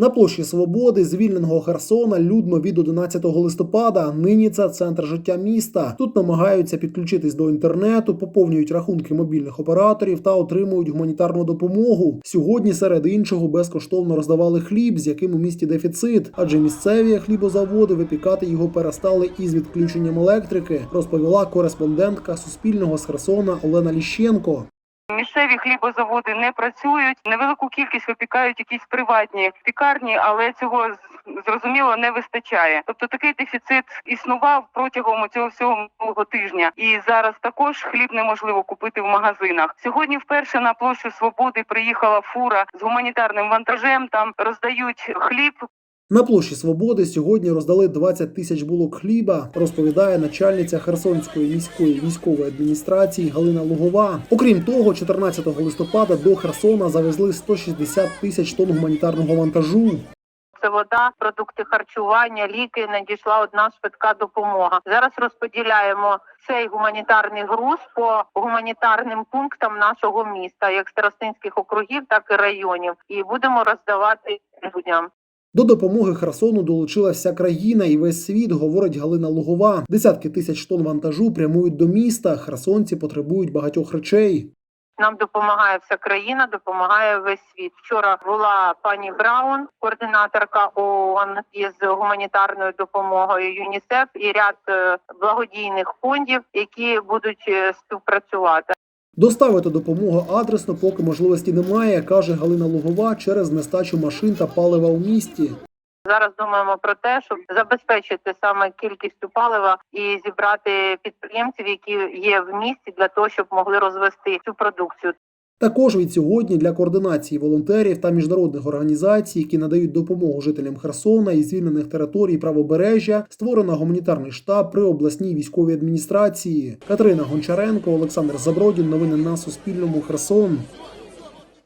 На площі Свободи, звільненого Херсона, людно від 11 листопада. Нині це центр життя міста. Тут намагаються підключитись до інтернету, поповнюють рахунки мобільних операторів та отримують гуманітарну допомогу. Сьогодні, серед іншого, безкоштовно роздавали хліб, з яким у місті дефіцит, адже місцеві хлібозаводи випікати його перестали із відключенням електрики, розповіла кореспондентка Суспільного з Херсона Олена Ліщенко. Місцеві хлібозаводи не працюють. Невелику кількість випікають якісь приватні пікарні, але цього зрозуміло не вистачає. Тобто такий дефіцит існував протягом цього всього минулого тижня, і зараз також хліб неможливо купити в магазинах. Сьогодні вперше на площу Свободи приїхала фура з гуманітарним вантажем. Там роздають хліб, На площі Свободи сьогодні роздали 20 тисяч булок хліба, розповідає начальниця Херсонської міської військової адміністрації Галина Лугова. Окрім того, 14 листопада до Херсона завезли 160 тисяч тонн гуманітарного вантажу. Це вода, продукти харчування, ліки. Надійшла одна швидка допомога. Зараз розподіляємо цей гуманітарний груз по гуманітарним пунктам нашого міста, як старостинських округів, так і районів, і будемо роздавати людям. До допомоги Херсону долучилася країна і весь світ, говорить Галина Лугова. Десятки тисяч тонн вантажу прямують до міста. Херсонці потребують багатьох речей. Нам допомагає вся країна, допомагає весь світ. Вчора була пані Браун, координаторка ООН із гуманітарною допомогою ЮНІСЕФ і ряд е, благодійних фондів, які будуть е, співпрацювати. Доставити допомогу адресно, поки можливості немає, каже Галина Лугова через нестачу машин та палива у місті. Зараз думаємо про те, щоб забезпечити саме кількістю палива і зібрати підприємців, які є в місті, для того, щоб могли розвести цю продукцію. Також від сьогодні для координації волонтерів та міжнародних організацій, які надають допомогу жителям Херсона і звільнених територій правобережжя, створено гуманітарний штаб при обласній військовій адміністрації. Катерина Гончаренко, Олександр Забродін. Новини на Суспільному. Херсон.